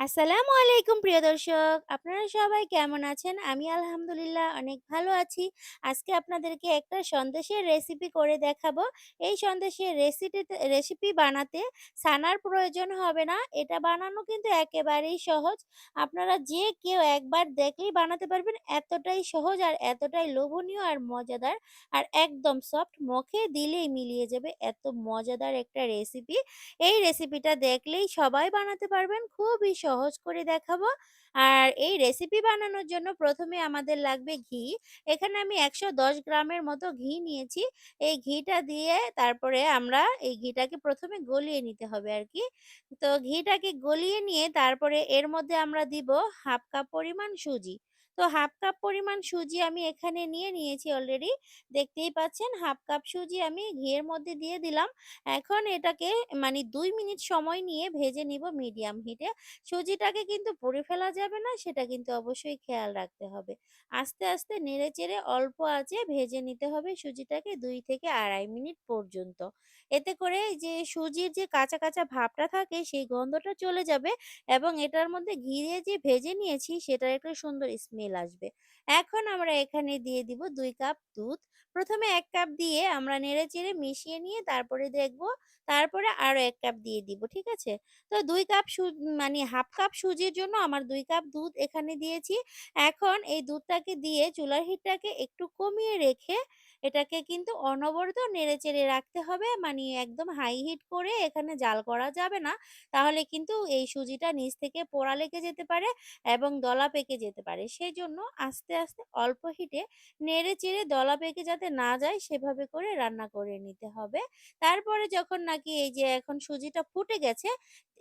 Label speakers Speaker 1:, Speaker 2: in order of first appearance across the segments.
Speaker 1: আসসালামু আলাইকুম, প্রিয় দর্শক। আপনারা সবাই কেমন আছেন? আমি আলহামদুলিল্লাহ অনেক ভালো আছি। আজকে আপনাদেরকে একটা সন্দেশের রেসিপি করে দেখাবো। এই সন্দেশের রেসিটিতে রেসিপি বানাতে ছানার প্রয়োজন হবে না। এটা বানানো কিন্তু একেবারেই সহজ। আপনারা যে কেউ একবার দেখলেই বানাতে পারবেন। এতটাই সহজ আর এতটাই লোভনীয় আর মজাদার আর একদম সফট মুখে দিলেই মিলিয়ে যাবে এত মজাদার একটা রেসিপি। এই রেসিপিটা দেখলেই সবাই বানাতে পারবেন। খুবই করে দেখাবো। আর এই রেসিপি বানানোর জন্য প্রথমে আমাদের লাগবে ঘি। এখানে আমি ১১০ গ্রামের মতো ঘি নিয়েছি। এই ঘিটা দিয়ে তারপরে আমরা এই ঘিটাকে প্রথমে গলিয়ে নিতে হবে আর কি তো ঘিটাকে গলিয়ে নিয়ে তারপরে এর মধ্যে আমরা দিব ১/২ কাপ পরিমাণ সুজি। তো ১/২ কাপ পরিমাণ সুজি আমি এখানে নিয়ে নিয়েছি অলরেডি। দেখতেই পাচ্ছেন ১/২ কাপ সুজি আমি ঘিয়ের মধ্যে দিয়ে দিলাম। এখন এটাকে মানে দুই মিনিট সময় নিয়ে ভেজে নিব মিডিয়াম হিটে। সুজিটাকে কিন্তু পরে ফেলা যাবে না সেটা কিন্তু অবশ্যই খেয়াল রাখতে হবে। আস্তে, আস্তে নেড়ে চেড়ে অল্প আঁচে ভেজে নিতে হবে সুজিটাকে দুই থেকে ২.৫ মিনিট পর্যন্ত। এতে করে যে সুজির যে কাঁচা, কাঁচা ভাবটা থাকে সেই গন্ধটা চলে যাবে এবং এটার মধ্যে ঘিরে যে ভেজে নিয়েছি সেটার একটা সুন্দর স্মেল আসবে। এখন আমরা এখানে দিয়ে দিব দুই কাপ দুধ। প্রথমে এক কাপ দিয়ে আমরা নেড়ে চেড়ে মিশিয়ে নিয়ে তারপরে দেখব, তারপরে আরও এক কাপ দিয়ে দিব। ঠিক আছে? তো দুই কাপ মানে ১/২ কাপ সুজির জন্য আমার দুই কাপ দুধ এখানে দিয়েছি। এখন এই দুধটাকে দিয়ে চুলার হিটটাকে একটু কমিয়ে রেখে এটাকে কিন্তু অনবরত নেড়ে চেড়ে রাখতে হবে। মানে একদম হাই হিট করে এখানে জাল করা যাবে না। তাহলে কিন্তু এই সুজিটা নিচ থেকে পোড়া লেগে যেতে পারে এবং দলা পেকে যেতে পারে। সেই জন্য আস্তে, আস্তে অল্প হিটে নেড়ে চেড়ে দলা পেকে যাতে না যায় সেভাবে করে রান্না করে নিতে হবে। তারপরে যখন নাকি এই যে এখন সুজিটা ফুটে গেছে,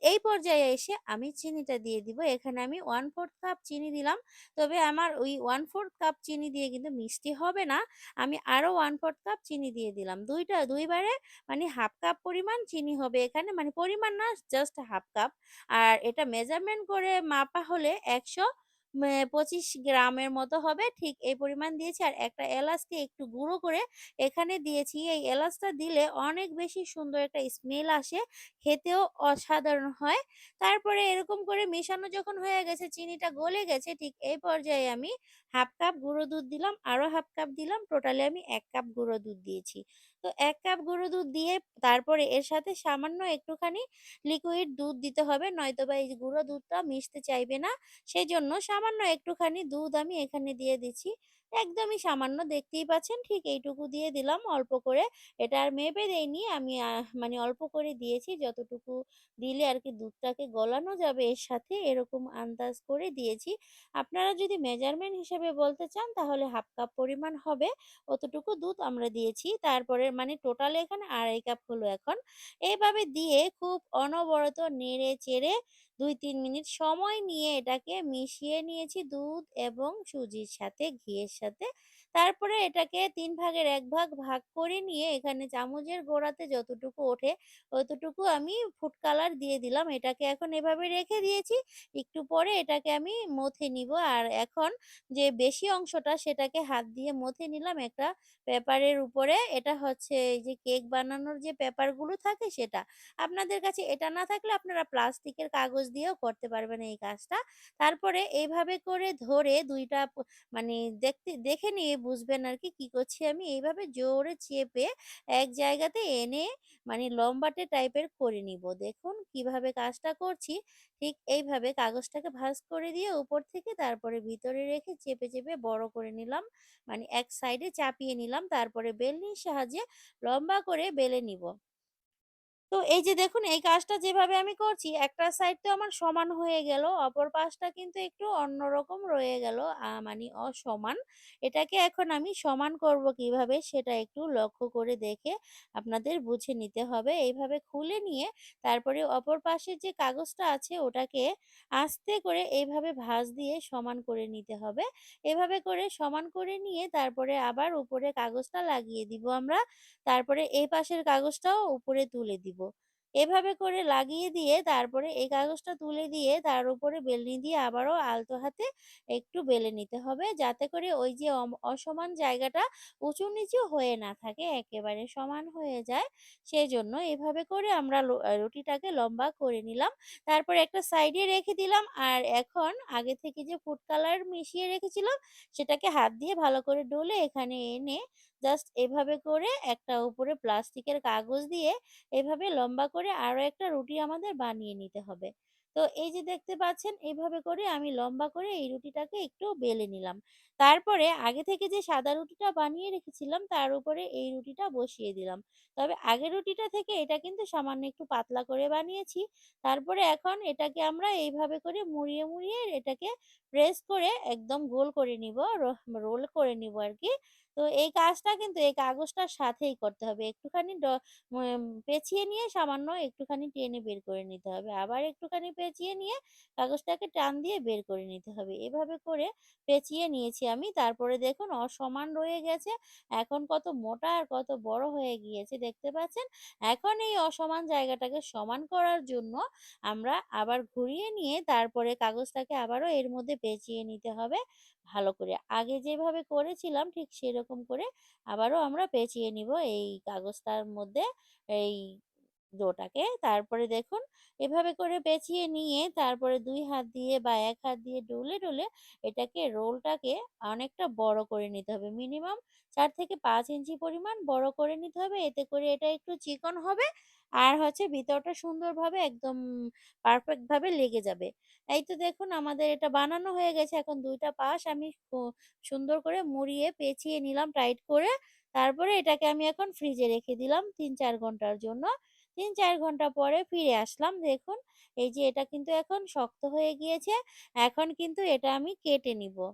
Speaker 1: এই পর্যায়ে এসে আমি চিনিটা দিয়ে দিব। এখানে আমি 1/4 কাপ চিনি দিলাম। তবে আমার ওই 1/4 কাপ চিনি দিয়ে কিন্তু মিষ্টি হবে না। আমি আরও 1/4 কাপ চিনি দিয়ে দিলাম। দুইটা, দুইবারে মানে 1/2 কাপ পরিমাণ চিনি হবে এখানে। মানে পরিমাণ না জাস্ট 1/2 কাপ। আর এটা মেজারমেন্ট করে মাপা হলে ১০০ ২৫ গ্রামের মতো হবে। ঠিক এই পরিমাণ দিয়েছি। আর একটা এলাচকে একটু গুঁড়ো করে এখানে দিয়েছি। এই এলাচটা দিলে অনেক বেশি সুন্দর একটা স্মেল আসে। খেতেও অসাধারণ হয়। তারপরে এরকম করে মেশানো যখন হয়ে গেছে, চিনিটা গলে গেছে, ঠিক এই পর্যায়ে আমি 1/2 কাপ গুঁড়ো দুধ দিলাম, আরও 1/2 কাপ দিলাম। টোটালি আমি এক কাপ গুঁড়ো দুধ দিয়েছি। তো এক কাপ গরু দুধ দিয়ে তারপরে এর সাথে সামান্য একটুখানি লিকুইড দুধ দিতে হবে। নয়তো বা এই গুঁড়ো দুধটা মিশতে চাইবে না। সেই জন্য সামান্য একটুখানি দুধ আমি এখানে দিয়ে দিচ্ছি। একদমই সামান্য দেখতেই পাচ্ছেন ঠিক এইটুকু দিয়ে দিলাম অল্প করে। এটা আর মেপে দেয়নি আমি মানে অল্প করে দিয়েছি যতটুকু দিলে আর কি দুধটাকে গলানো যাবে এর সাথে এরকম আন্দাজ করে দিয়েছি। আপনারা যদি মেজারমেন্ট হিসেবে বলতে চান তাহলে 1/2 কাপ পরিমাণ হবে। অতটুকু দুধ আমরা দিয়েছি। তারপরে মানে টোটাল এখানে ২.৫ কাপ হলো এখন। এইভাবে দিয়ে খুব অনবরত নেড়ে চেড়ে ২-৩ মিনিট সময় নিয়ে এটাকে মিশিয়ে নিয়েছি দুধ এবং সুজির সাথে, ঘিয়ের সাথে। তারপরে এটাকে তিন ভাগের এক ভাগ, ভাগ করে নিয়ে এখানে চামচের গোড়াতে যতটুকু ওঠে অতটুকু আমি ফুড কালার দিয়ে দিলাম। এটাকে এখন এভাবে রেখে দিয়েছি। একটু পরে এটাকে আমি মথে নিব। আর এখন যে বেশি অংশটা সেটাকে হাত দিয়ে মথে নিলাম একটা পেপারের উপরে। এটা হচ্ছে এই যে কেক বানানোর যে পেপারগুলো থাকে সেটা। আপনাদের কাছে এটা না থাকলে আপনারা প্লাস্টিকের কাগজ দিয়েও করতে পারবেন এই কাজটা। তারপরে এইভাবে করে ধরে দুইটা মানে দেখতে দেখে নিয়ে বুঝবেন আর কি করছি আমি। এইভাবে জোরে চেপে এক জায়গাতে এনে মানে লম্বাটে টাইপের করে নিব। দেখুন কীভাবে কাজটা করছি। ঠিক এইভাবে কাগজটাকে ভাঁজ করে দিয়ে উপর থেকে তারপরে ভিতরে রেখে চেপে, চেপে বড় করে নিলাম। মানে এক সাইডে চাপিয়ে নিলাম। তারপরে বেলনির সাহায্যে লম্বা করে বেলে নিব। তো এই যে দেখুন, এই কাজটা যেভাবে আমি করছি, একটা সাইড তো আমার সমান হয়ে গেল, অপর পাশটা কিন্তু একটু অন্যরকম রয়ে গেল মানে অসমান। এটাকে এখন আমি সমান করব কীভাবে সেটা একটু লক্ষ্য করে দেখে আপনাদের বুঝে নিতে হবে। এইভাবে খুলে নিয়ে তারপরে অপর পাশের যে কাগজটা আছে, ওটাকে আস্তে করে এইভাবে ভাঁজ দিয়ে সমান করে নিতে হবে। এভাবে করে সমান করে নিয়ে তারপরে আবার উপরে কাগজটা লাগিয়ে দিব আমরা। তারপরে এই পাশের কাগজটাও উপরে তুলে দিব। এভাবে করে লাগিয়ে দিয়ে তারপরে এই কাগজটা তুলে দিয়ে তার উপরে বেলনি দিয়ে আবারও আলতো হাতে একটু বেলে নিতে হবে যাতে করে ওই যে অসমান জায়গাটা উঁচু নিচু হয়ে না থাকে, একেবারে সমান হয়ে যায়। সেজন্য এভাবে করে আমরা রুটিটাকে লম্বা করে নিলাম। তারপরে একটা সাইডে রেখে দিলাম আর এখন আগে থেকে যে ফুড কালার মিশিয়ে রেখেছিলাম, সেটাকে হাত দিয়ে ভালো করে ডলে এখানে এনে জাস্ট এভাবে করে একটা উপরে প্লাস্টিকের কাগজ দিয়ে এভাবে লম্বা করে আরও একটা রুটি আমাদের বানিয়ে নিতে হবে। তো এই যে দেখতে পাচ্ছেন এভাবে করে আমি লম্বা করে এই রুটিটাকে একটু বেলে নিলাম। তারপরে আগে থেকে যে সাদা রুটিটা বানিয়ে রেখেছিলাম তার উপরে এই রুটিটা বসিয়ে দিলাম। তবে আগের রুটিটা থেকে এটা কিন্তু সামান্য একটু পাতলা করে বানিয়েছি। তারপরে এখন এটাকে আমরা এইভাবে করে মুড়িয়ে, মুড়িয়ে এটাকে প্রেস করে একদম গোল করে নিব, রোল করে নিব আরকি। তো এই কাজটা কিন্তু এই কাগজটার সাথেই করতে হবে। একটুখানি পেঁচিয়ে নিয়ে সামান্য একটুখানি টেনে বের করে নিতে হবে। আবার একটুখানি পেঁচিয়ে নিয়ে কাগজটাকে টান দিয়ে বের করে নিতে হবে। এভাবে করে পেঁচিয়ে নিয়েছি আমি। তারপরে দেখুন অসমান রয়ে গেছে। এখন কত মোটা আর কত বড় হয়ে গিয়েছে, দেখতে পাচ্ছেন? এখন এই অসমান জায়গাটাকে সমান করার জন্য আমরা আবার ঘুরিয়ে নিয়ে তারপরে কাগজটাকে আবারও এর মধ্যে পেঁচিয়ে নিতে হবে ভালো করে। আগে যেভাবে করেছিলাম ঠিক সেরকম করে আবারও আমরা পেঁচিয়ে নিব এই কাগজটার মধ্যে এই ডোটাকে। তারপরে দেখুন এভাবে করে পেঁচিয়ে নিয়ে তারপরে দুই হাত দিয়ে বা এক হাত দিয়ে ডলে, ডুলে এটাকে রোলটাকে অনেকটা বড় করে নিতে হবে। মিনিমাম চার থেকে পাঁচ ইঞ্চি পরিমাণ বড় করে নিতে হবে। এতে করে এটা একটু চিকন হবে। আর হচ্ছে ভিতরটা সুন্দরভাবে একদম পারফেক্ট ভাবে লেগে যাবে। এই তো দেখুন আমাদের এটা বানানো হয়ে গেছে। এখন ২ টা পাশ আমি সুন্দর করে মুড়িয়ে, পেঁচিয়ে নিলাম টাইট করে। তারপরে এটাকে আমি এখন ফ্রিজে রেখে দিলাম ৩-৪ ঘণ্টার জন্য। ৩-৪ ঘণ্টা পরে ফিরে আসলাম। দেখুন এই যে এটা কিন্তু এখন শক্ত হয়ে গিয়েছে। এখন কিন্তু এটা আমি কেটে নিবো।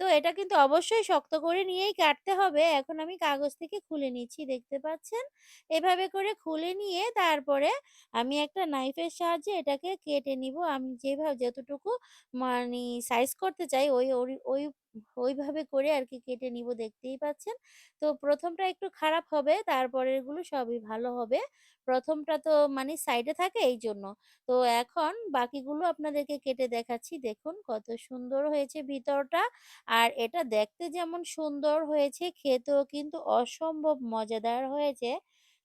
Speaker 1: তো এটা কিন্তু অবশ্যই শক্ত করে নিয়েই কাটতে হবে। এখন আমি কাগজ থেকে খুলে নিচ্ছি, দেখতে পাচ্ছেন। এভাবে করে খুলে নিয়ে তারপরে আমি একটা নাইফের সাহায্যে এটাকে কেটে নিব আমি যেভাবে, যতটুকু মানে সাইজ করতে চাই, ওই ওই ওইভাবে করে আর কি কেটে নিবো দেখতেই পাচ্ছেন। তো প্রথমটা একটু খারাপ হবে তারপরেরগুলো সবই ভালো হবে। প্রথমটা তো মানে সাইডে থাকে এই জন্য তো এখন বাকিগুলো আপনাদেরকে কেটে দেখাচ্ছি। দেখুন কত সুন্দর হয়েছে ভিতরটা। আর এটা দেখতে যেমন সুন্দর হয়েছে, খেতেও কিন্তু অসম্ভব মজাদার হয়েছে।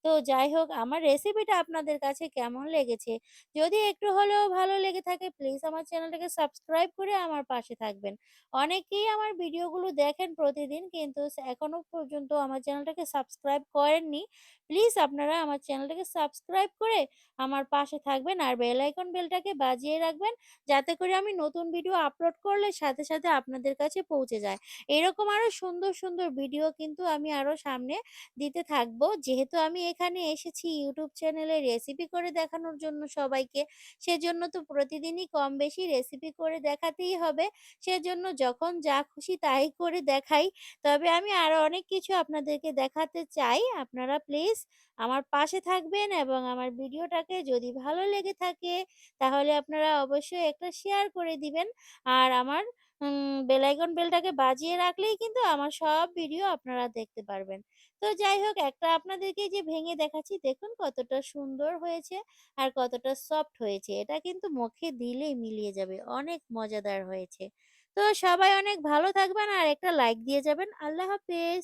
Speaker 1: তো যাই হোক আমার রেসিপিটা আপনাদের কাছে কেমন লেগেছে? যদি একটু হলেও ভালো লেগে থাকে প্লিজ আমার চ্যানেলটাকে সাবস্ক্রাইব করে আমার পাশে থাকবেন। অনেকেই আমার ভিডিওগুলো দেখেন প্রতিদিন কিন্তু স এখনও পর্যন্ত আমার চ্যানেলটাকে সাবস্ক্রাইব করেননি। প্লিজ আপনারা আমার চ্যানেলটাকে সাবস্ক্রাইব করে আমার পাশে থাকবেন আর বেল আইকন বেলটাকে বাজিয়ে রাখবেন যাতে করে আমি নতুন ভিডিও আপলোড করলে সাথে, সাথে আপনাদের কাছে পৌঁছে যায়। এরকম আরও সুন্দর, সুন্দর ভিডিও কিন্তু আমি আরও সামনে দিতে থাকব। যেহেতু আমি এখানে এসেছি ইউটিউব চ্যানেলে রেসিপি করে দেখানোর জন্য সবাইকে, সেজন্য তো প্রতিদিনই কম বেশি রেসিপি করে দেখাতেই হবে। সেজন্য যখন যা খুশি তাই করে দেখাই। তবে আমি আরও অনেক কিছু আপনাদেরকে দেখাতে চাই। আপনারা প্লিজ আমার পাশে থাকবেন এবং আমার ভিডিওটাকে যদি ভালো লেগে থাকে তাহলে আপনারা অবশ্যই একটা শেয়ার করে দিবেন। আর আমার উম বেল আইকন বেলটাকে বাজিয়ে রাখলেই কিন্তু আমার সব ভিডিও আপনারা দেখতে পারবেন। তো যাই হোক, একটা আপনাদেরকে যে ভেঙে দেখাচ্ছি, দেখুন কতটা সুন্দর হয়েছে আর কতটা সফট হয়েছে। এটা কিন্তু মুখে দিলেই মিলিয়ে যাবে। অনেক মজাদার হয়েছে। তো সবাই অনেক ভালো থাকবেন আর একটা লাইক দিয়ে যাবেন। আল্লাহ হাফেজ।